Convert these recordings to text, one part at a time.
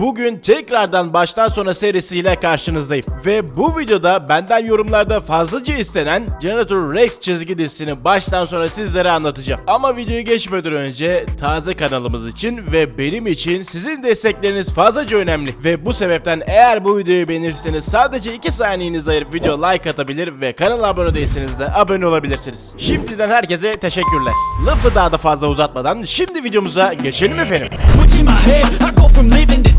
Bugün tekrardan baştan sona serisiyle karşınızdayım. Ve bu videoda benden yorumlarda fazlaca istenen Janitor Rex çizgi dizisini baştan sona sizlere anlatacağım. Ama videoyu geçmeden önce taze kanalımız için ve benim için sizin destekleriniz fazlaca önemli. Ve bu sebepten eğer bu videoyu beğenirseniz sadece 2 saniyenizi ayırıp video like atabilir ve kanala abone değilseniz de abone olabilirsiniz. Şimdiden herkese teşekkürler. Lafı daha da fazla uzatmadan şimdi videomuza geçelim efendim.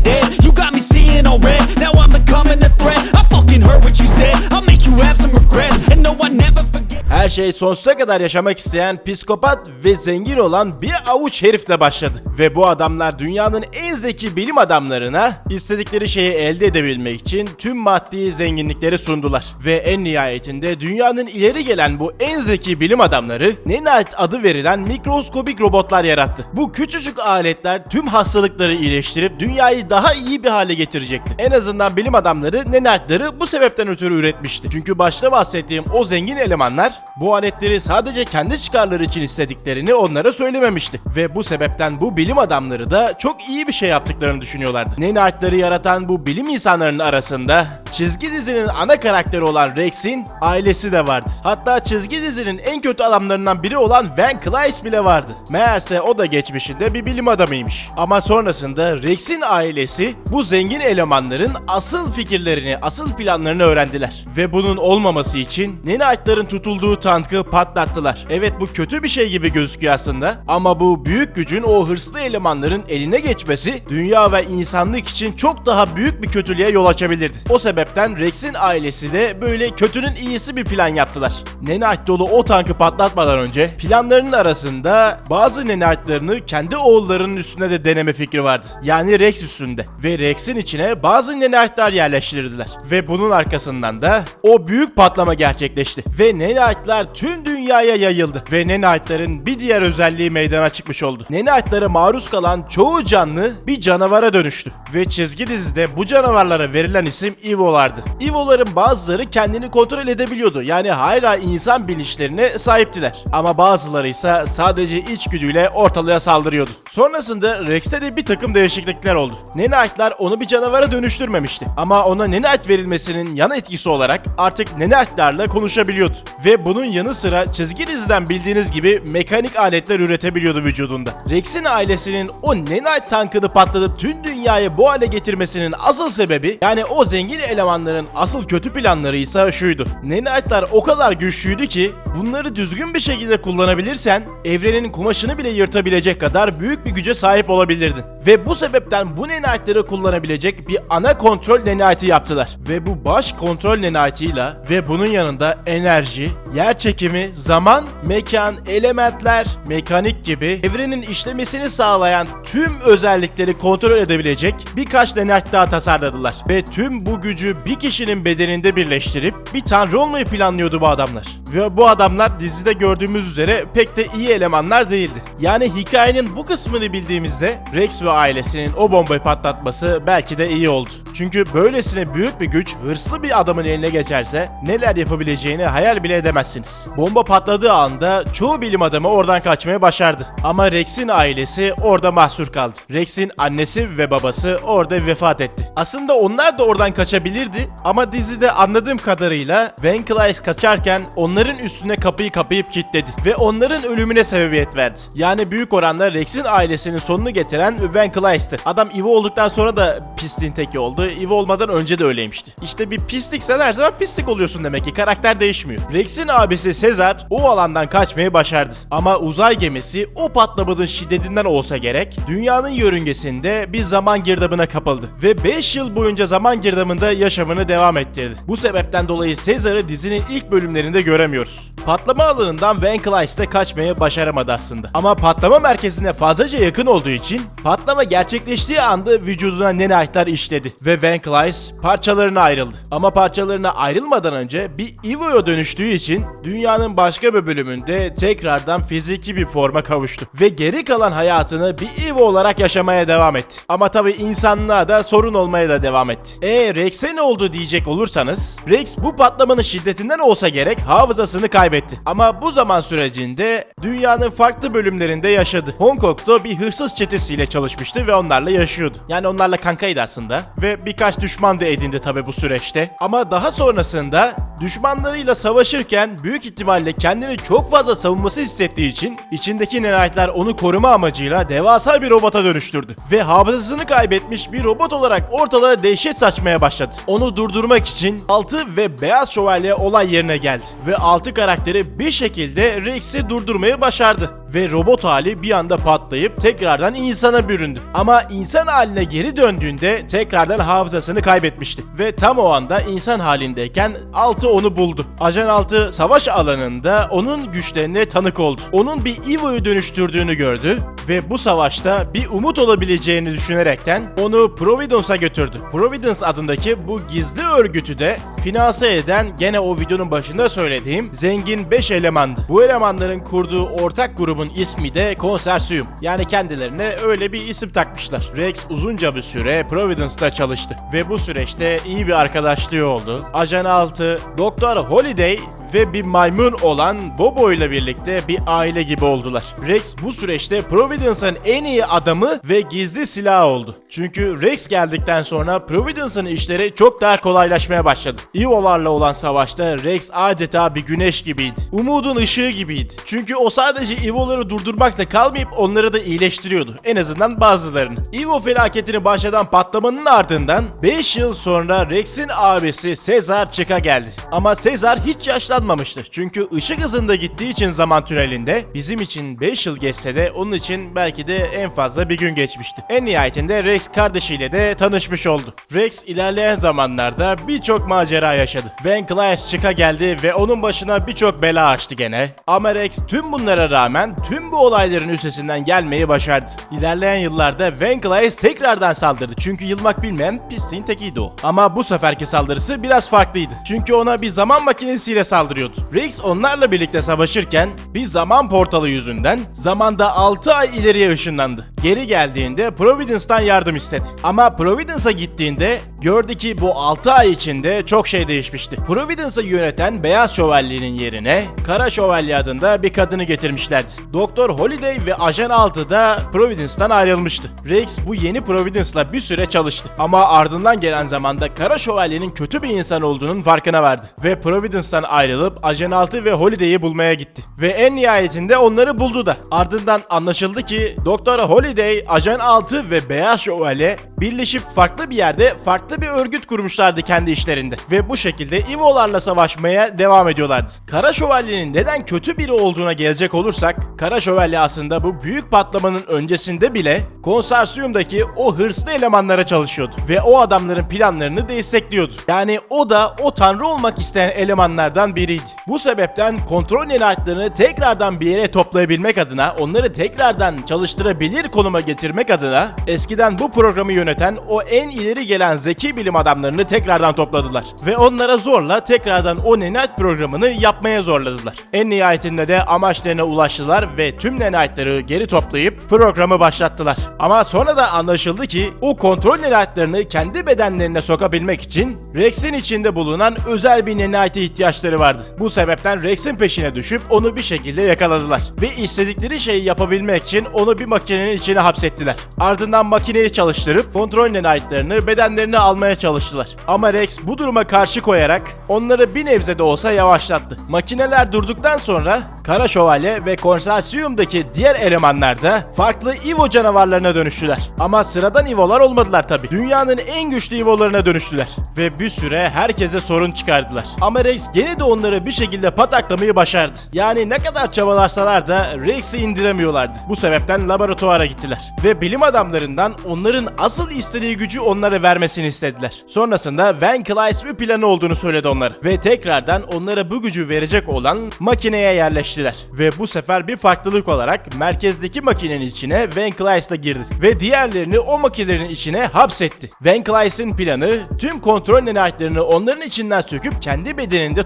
Dead. You got me seeing all red. Now I'm becoming a threat. I fucking heard what you said. I'll make you have some regrets. And no, I never forget. Her şey sonsuza kadar yaşamak isteyen psikopat ve zengin olan bir avuç herifle başladı. Ve bu adamlar dünyanın en zeki bilim adamlarına istedikleri şeyi elde edebilmek için tüm maddi zenginlikleri sundular. Ve en nihayetinde dünyanın ileri gelen bu en zeki bilim adamları Nenite adı verilen mikroskobik robotlar yarattı. Bu küçücük aletler tüm hastalıkları iyileştirip dünyayı daha iyi bir hale getirecekti. En azından bilim adamları Nenite'ları bu sebepten ötürü üretmişti. Çünkü başta bahsettiğim o zengin elemanlar bu aletleri sadece kendi çıkarları için istediklerini onlara söylememişti. Ve bu sebepten bu bilim adamları da çok iyi bir şey yaptıklarını düşünüyorlardı. Nenite'ları yaratan bu bilim insanlarının arasında çizgi dizinin ana karakteri olan Rex'in ailesi de vardı. Hatta çizgi dizinin en kötü adamlarından biri olan Van Clyce bile vardı. Meğerse o da geçmişinde bir bilim adamıymış. Ama sonrasında Rex'in ailesi bu zengin elemanların asıl fikirlerini, asıl planlarını öğrendiler. Ve bunun olmaması için Nenite'ların tutulduğu tankı patlattılar. Evet bu kötü bir şey gibi gözüküyor aslında. Ama bu büyük gücün o hırslı elemanların eline geçmesi dünya ve insanlık için çok daha büyük bir kötülüğe yol açabilirdi. O sebepten Rex'in ailesi de böyle kötünün iyisi bir plan yaptılar. Nenite dolu o tankı patlatmadan önce planlarının arasında bazı Nenite'larını kendi oğullarının üstüne de deneme fikri vardı. Yani Rex üstünde. Ve Rex'in içine bazı Nenite'lar yerleştirdiler. Ve bunun arkasından da o büyük patlama gerçekleşti. Ve Nenite'lar tüm dünyaya yayıldı. Ve Nenite'ların bir diğer özelliği meydana çıkmış oldu. Nenite'lara maruz kalan çoğu canlı bir canavara dönüştü. Ve çizgi dizide bu canavarlara verilen isim Evo'lardı. Evo'ların bazıları kendini kontrol edebiliyordu. Yani hala insan bilinçlerine sahiptiler. Ama bazıları ise sadece içgüdüyle ortalığa saldırıyordu. Sonrasında Rex'te de bir takım değişiklikler oldu. Nenite'lar onu bir canavara dönüştürmemişti. Ama ona Nenite verilmesinin yan etkisi olarak artık Nenite'larla konuşabiliyordu. Ve bunun yanı sıra çizgi diziden bildiğiniz gibi mekanik aletler üretebiliyordu vücudunda. Rex'in ailesinin o Nenite tankını patlatıp tüm dünyayı bu hale getirmesinin asıl sebebi yani o zengin elemanların asıl kötü planları ise şuydu. Nenite'lar o kadar güçlüydü ki bunları düzgün bir şekilde kullanabilirsen evrenin kumaşını bile yırtabilecek kadar büyük bir güce sahip olabilirdin. Ve bu sebepten bu Nenite'ları kullanabilecek bir ana kontrol Nenite'i yaptılar. Ve bu baş kontrol Nenite'iyle ve bunun yanında enerji, yer çekimi, zaman, mekan, elementler, mekanik gibi evrenin işlemesini sağlayan tüm özellikleri kontrol edebilecek birkaç Nenite daha tasarladılar. Ve tüm bu gücü bir kişinin bedeninde birleştirip bir tanrı olmayı planlıyordu bu adamlar. Ve bu adamlar dizide gördüğümüz üzere pek de iyi elemanlar değildi. Yani hikayenin bu kısmını bildiğimizde Rex ve ailesinin o bombayı patlatması belki de iyi oldu. Çünkü böylesine büyük bir güç hırslı bir adamın eline geçerse neler yapabileceğini hayal bile edemezsiniz. Bomba patladığı anda çoğu bilim adamı oradan kaçmaya başardı. Ama Rex'in ailesi orada mahsur kaldı. Rex'in annesi ve babası orada vefat etti. Aslında onlar da oradan kaçabilirdi ama dizide anladığım kadarıyla Van Clyde kaçarken onların üstüne kapıyı kapayıp kilitledi ve onların ölümüne sebebiyet verdi. Yani büyük oranda Rex'in ailesinin sonunu getiren Van Clyde'ti. Adam Eve olduktan sonra da pisliğin teki oldu. Eve olmadan önce de öyleymişti. İşte bir pisliksen her zaman pislik oluyorsun demek ki. Karakter değişmiyor. Rex'in abisi Sezar o alandan kaçmayı başardı. Ama uzay gemisi o patlamanın şiddetinden olsa gerek dünyanın yörüngesinde bir zaman girdabına kapıldı. Ve 5 yıl boyunca zaman girdabında yaşamını devam ettirdi. Bu sebepten dolayı Sezar'ı dizinin ilk bölümlerinde göremiyoruz. Patlama alanından Van Clyde de kaçmayı başaramadı aslında. Ama patlama merkezine fazlaca yakın olduğu için patlama gerçekleştiği anda vücuduna Nenite'lar işledi ve Van Clyde parçalarına ayrıldı. Ama parçalarına ayrılmadan önce bir Evo'ya dönüştüğü için dünyanın başka bir bölümünde tekrardan fiziki bir forma kavuştu. Ve geri kalan hayatını bir Evo olarak yaşamaya devam etti. Ama tabi insanlığa da sorun olmaya da devam etti. E Rex'e ne oldu diyecek olursanız Rex bu patlamanın şiddetinden olsa gerek hafızasını kaybetti. Ama bu zaman sürecinde dünyanın farklı bölümlerinde yaşadı. Hong Kong'da bir hırsız çetesiyle çalışmıştı ve onlarla yaşıyordu. Yani onlarla kankaydı aslında ve birkaç düşman da edindi tabi bu süreçte. Ama daha sonrasında düşmanlarıyla savaşırken büyük ihtimalle kendini çok fazla savunması hissettiği için içindeki Nenight'lar onu koruma amacıyla devasa bir robota dönüştürdü. Ve hafızasını kaybetmiş bir robot olarak ortalığa dehşet saçmaya başladı. Onu durdurmak için Altı ve Beyaz Şövalye olay yerine geldi. Ve Altı karakteri bir şekilde Rex'i durdurmayı başardı. Ve robot hali bir anda patlayıp tekrardan insana büründü. Ama insan haline geri döndüğünde tekrardan hafızasını kaybetmişti. Ve tam o anda insan halindeyken Altı onu buldu. Ajan Altı savaş alanında onun güçlerine tanık oldu. Onun bir Evo'yu dönüştürdüğünü gördü ve bu savaşta bir umut olabileceğini düşünerekten onu Providence'a götürdü. Providence adındaki bu gizli örgütü de finanse eden gene o videonun başında söylediğim zengin 5 elemandı. Bu elemanların kurduğu ortak grubun ismi de Consortium. Yani kendilerine öyle bir isim takmışlar. Rex uzunca bir süre Providence'da çalıştı ve bu süreçte iyi bir arkadaşlığı oldu. Ajan 6, Doktor Holiday ve bir maymun olan Bobo ile birlikte bir aile gibi oldular. Rex bu süreçte Providence'ın en iyi adamı ve gizli silahı oldu. Çünkü Rex geldikten sonra Providence'ın işleri çok daha kolaylaşmaya başladı. Evo'larla olan savaşta Rex adeta bir güneş gibiydi. Umudun ışığı gibiydi. Çünkü o sadece Evo'ları durdurmakla kalmayıp onları da iyileştiriyordu. En azından bazılarını. Evo felaketini başladan patlamanın ardından 5 yıl sonra Rex'in abisi Caesar çıka geldi. Ama Caesar hiç yaşlanmamıştı. Çünkü ışık hızında gittiği için zaman tünelinde bizim için 5 yıl geçse de onun için belki de en fazla bir gün geçmişti. En nihayetinde Rex kardeşiyle de tanışmış oldu. Rex ilerleyen zamanlarda birçok macera yaşadı. Van Clyde çıka geldi ve onun başına birçok bela açtı gene. Ama Rex tüm bunlara rağmen tüm bu olayların üstesinden gelmeyi başardı. İlerleyen yıllarda Van Clyde tekrardan saldırdı. Çünkü yılmak bilmeyen pisliğin tekiydi o. Ama bu seferki saldırısı biraz farklıydı. Çünkü ona bir zaman makinesiyle saldırıyordu. Rex onlarla birlikte savaşırken bir zaman portalı yüzünden zamanda 6 ay ileriye ışınlandı. Geri geldiğinde Providence'dan yardım istedi. Ama Providence'a gittiğinde gördü ki bu 6 ay içinde çok şey değişmişti. Providence'ı yöneten Beyaz Şövalye'nin yerine Kara Şövalye adında bir kadını getirmişlerdi. Doktor Holiday ve Ajan 6 da Providence'dan ayrılmıştı. Rex bu yeni Providence'la bir süre çalıştı. Ama ardından gelen zamanda Kara Şövalye'nin kötü bir insan olduğunun farkına vardı. Ve Providence'dan ayrılıp Ajan 6 ve Holiday'i bulmaya gitti. Ve en nihayetinde onları buldu da. Ardından anlaşıldı ki Doktor Holiday, Ajan 6 ve Beyaz Şövalye birleşip farklı bir yerde farklı bir örgüt kurmuşlardı kendi işlerinde. Ve bu şekilde Evo'larla savaşmaya devam ediyorlardı. Kara Şövalye'nin neden kötü biri olduğuna gelecek olursak, Kara Şövalye aslında bu büyük patlamanın öncesinde bile konsorsiyumdaki o hırslı elemanlara çalışıyordu. Ve o adamların planlarını destekliyordu. Yani o da o tanrı olmak isteyen elemanlardan biriydi. Bu sebepten kontrol nenartlarını tekrardan bir yere toplayabilmek adına, onları tekrardan çalıştırabilir konuma getirmek adına eskiden bu programı yöneten o en ileri gelen zeki bilim adamlarını tekrardan topladılar. Ve onlara zorla tekrardan o nenart programını yapmaya zorladılar. En nihayetinde de amaçlarına ulaştılar ve tüm nenartları geri toplayıp programı başlattılar. Ama sonra da anlaşıldı ki o kontrol nenartlarını kendi bedenlerine sokabilmek için Rex'in içinde bulunan özel bir nenite ihtiyaçları vardı. Bu sebepten Rex'in peşine düşüp onu bir şekilde yakaladılar. Ve istedikleri şeyi yapabilmek için onu bir makinenin içine hapsettiler. Ardından makineyi çalıştırıp kontrol nenite'larını bedenlerine almaya çalıştılar. Ama Rex bu duruma karşı koyarak onları bir nebze de olsa yavaşlattı. Makineler durduktan sonra Kara Şövalye ve konsorsiyumdaki diğer elemanlar da farklı Evo canavarlarına dönüştüler. Ama sıradan Evo'lar olmadılar tabi. Dünyanın en güçlü Evo'larına dönüştüler. Ve bir süre herkese sorun çıkardılar. Ama Rex gene de onları bir şekilde pataklamayı başardı. Yani ne kadar çabalarsalar da Rex'i indiremiyorlardı. Bu sebepten laboratuvara gittiler. Ve bilim adamlarından onların asıl istediği gücü onlara vermesini istediler. Sonrasında Van Clyde bir planı olduğunu söyledi onlara. Ve tekrardan onlara bu gücü verecek olan makineye yerleştiler. Ve bu sefer bir farklılık olarak merkezdeki makinenin içine Van Clyde girdi. Ve diğerlerini o makinelerin içine hapsetti. Van Clyde'in planı tüm kontrol nenartlarını onların içinden söküp kendi bedeninde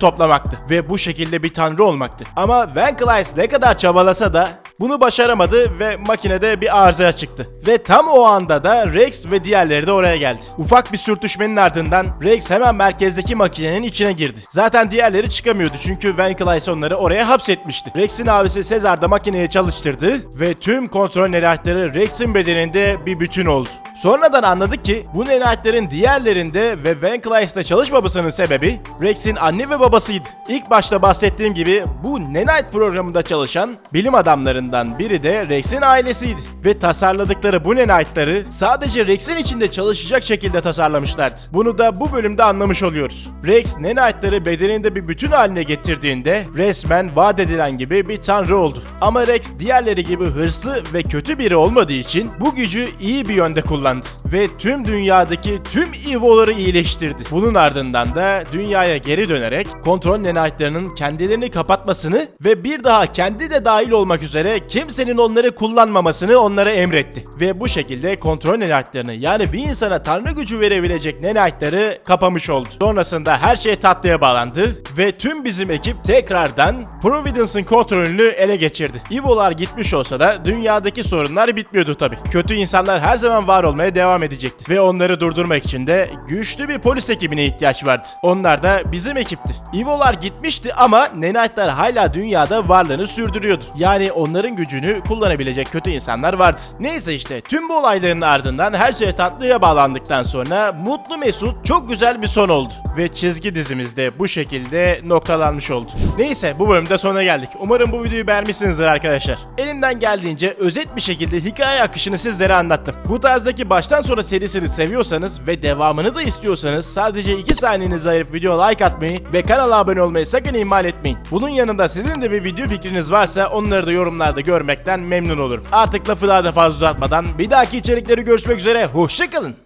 toplamaktı. Ve bu şekilde bir tanrı olmaktı. Ama Van Clyde ne kadar çabalasa da Bunu başaramadı ve makinede bir arıza çıktı. Ve tam o anda da Rex ve diğerleri de oraya geldi. Ufak bir sürtüşmenin ardından Rex hemen merkezdeki makinenin içine girdi. Zaten diğerleri çıkamıyordu çünkü Van Clyce onları oraya hapsetmişti. Rex'in abisi Sezar da makineyi çalıştırdı ve tüm kontrol nenayetleri Rex'in bedeninde bir bütün oldu. Sonradan anladık ki bu nenayetlerin diğerlerinde ve Van Clyce'da çalışmamasının sebebi Rex'in anne ve babasıydı. İlk başta bahsettiğim gibi bu Nenite programında çalışan bilim adamlarından biri de Rex'in ailesiydi. Ve tasarladıkları bu Nenite'ları sadece Rex'in içinde çalışacak şekilde tasarlamışlardı. Bunu da bu bölümde anlamış oluyoruz. Rex Nenite'ları bedeninde bir bütün haline getirdiğinde resmen vaat edilen gibi bir tanrı oldu. Ama Rex diğerleri gibi hırslı ve kötü biri olmadığı için bu gücü iyi bir yönde kullandı. Ve tüm dünyadaki tüm Evo'ları iyileştirdi. Bunun ardından da dünyaya geri dönerek kontrol Nenite'larının kendilerini kapatmasını ve bir daha kendi de dahil olmak üzere kimsenin onları kullanmamasını onlara emretti. Ve bu şekilde kontrol Nenite'larını yani bir insana tanrı gücü verebilecek Nenite'ları kapamış oldu. Sonrasında her şey tatlıya bağlandı ve tüm bizim ekip tekrardan Providence'ın kontrolünü ele geçirdi. Evo'lar gitmiş olsa da dünyadaki sorunlar bitmiyordu tabi. Kötü insanlar her zaman var olmaya devam edecekti. Ve onları durdurmak için de güçlü bir polis ekibine ihtiyaç vardı. Onlar da bizim ekipti. Evo'lar gitmişti ama Nenite'lar hala dünyada varlığını sürdürüyordu. Yani onların gücünü kullanabilecek kötü insanlar vardı. Neyse işte tüm bu olayların ardından her şey tatlıya bağlandıktan sonra mutlu mesut çok güzel bir son oldu. Ve çizgi dizimizde bu şekilde noktalanmış oldu. Neyse bu bölümde sona geldik. Umarım bu videoyu beğenmişsinizdir arkadaşlar. Elimden geldiğince özet bir şekilde hikaye akışını sizlere anlattım. Bu tarzdaki baştan sona serisini seviyorsanız ve devamını da istiyorsanız sadece 2 saniyenizi ayırıp video like atmayı ve kanala abone olmayı sakın ihmal etmeyin. Bunun yanında sizin de bir video fikriniz varsa onları da yorumlarda görmekten memnun olurum. Artık lafı daha da fazla uzatmadan bir dahaki içerikleri görüşmek üzere. Hoşçakalın.